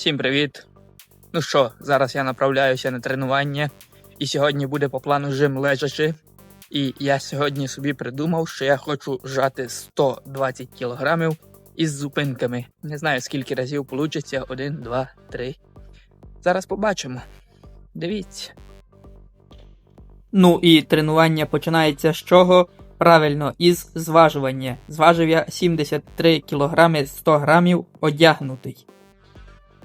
Всім привіт! Ну що, зараз я направляюся на тренування, і сьогодні буде по плану жим лежачи. І я сьогодні собі придумав, що я хочу жати 120 кілограмів із зупинками. Не знаю скільки разів вийде. Один, два, три. Зараз побачимо. Дивіться. Ну і тренування починається з чого? Правильно, із зважування. Зважив я 73 кг 100 грамів одягнутий.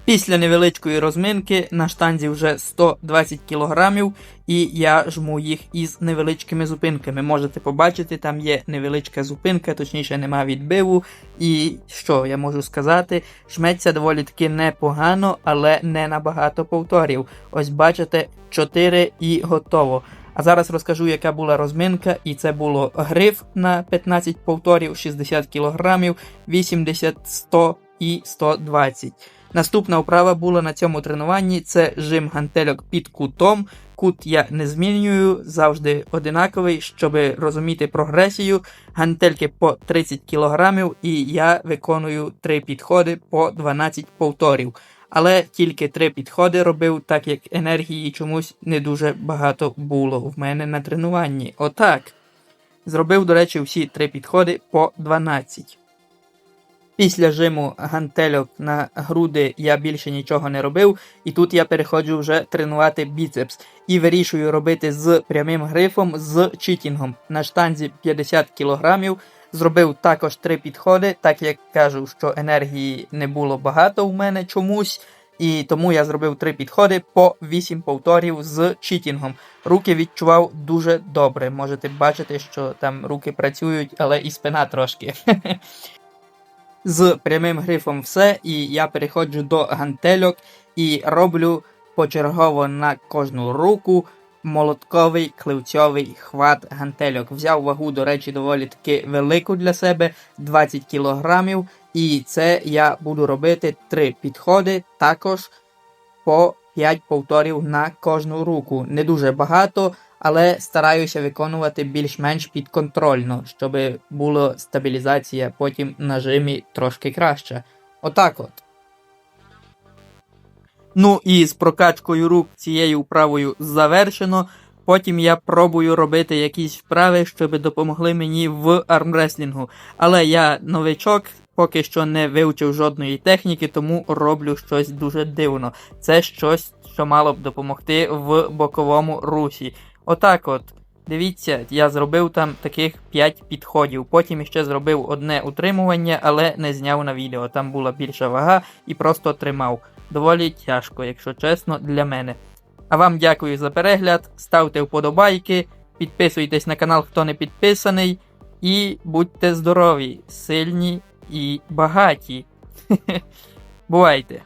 Після невеличкої розминки на штанзі вже 120 кг, і я жму їх із невеличкими зупинками. Можете побачити, там є невеличка зупинка, точніше нема відбиву. І що я можу сказати? Жметься доволі таки непогано, але не набагато повторів. Ось бачите, 4 і готово. А зараз розкажу, яка була розминка, і це було гриф на 15 повторів, 60 кг, 80, 100 і 120. Наступна вправа була на цьому тренуванні це жим гантельок під кутом. Кут я не змінюю, завжди одинаковий, щоб розуміти прогресію. Гантельки по 30 кг, і я виконую 3 підходи по 12 повторів. Але тільки 3 підходи робив, так як енергії чомусь не дуже багато було в мене на тренуванні. Отак. Зробив, до речі, всі 3 підходи по 12. Після жиму гантельок на груди я більше нічого не робив, і тут я переходжу вже тренувати біцепс і вирішую робити з прямим грифом з читінгом на штанзі 50 кг. Зробив також три підходи, так як кажу, що енергії не було багато у мене чомусь. І тому я зробив три підходи по 8 повторів з читінгом. Руки відчував дуже добре. Можете бачити, що там руки працюють, але і спина трошки. з прямим грифом все, і я переходжу до гантельок і роблю почергово на кожну руку молотковий кливцьовий хват гантельок. Взяв вагу, до речі, доволі таки велику для себе 20 кілограмів. І це я буду робити три підходи також по 5 повторів на кожну руку. Не дуже багато, але стараюся виконувати більш-менш підконтрольно, щоб була стабілізація потім на жимі трошки краща. Отак от. Ну і з прокачкою рук цією вправою завершено. Потім я пробую робити якісь вправи, щоб допомогли мені в армреслінгу. Але я новичок, поки що не вивчив жодної техніки, тому роблю щось дуже дивно. Це щось, що мало б допомогти в боковому русі. Отак от. Дивіться, я зробив там таких 5 підходів. Потім ще зробив одне утримування, але не зняв на відео. Там була більша вага і просто тримав. Доволі тяжко, якщо чесно, для мене. А вам дякую за перегляд, ставте вподобайки, підписуйтесь на канал, хто не підписаний, і будьте здорові, сильні і багаті. Бувайте!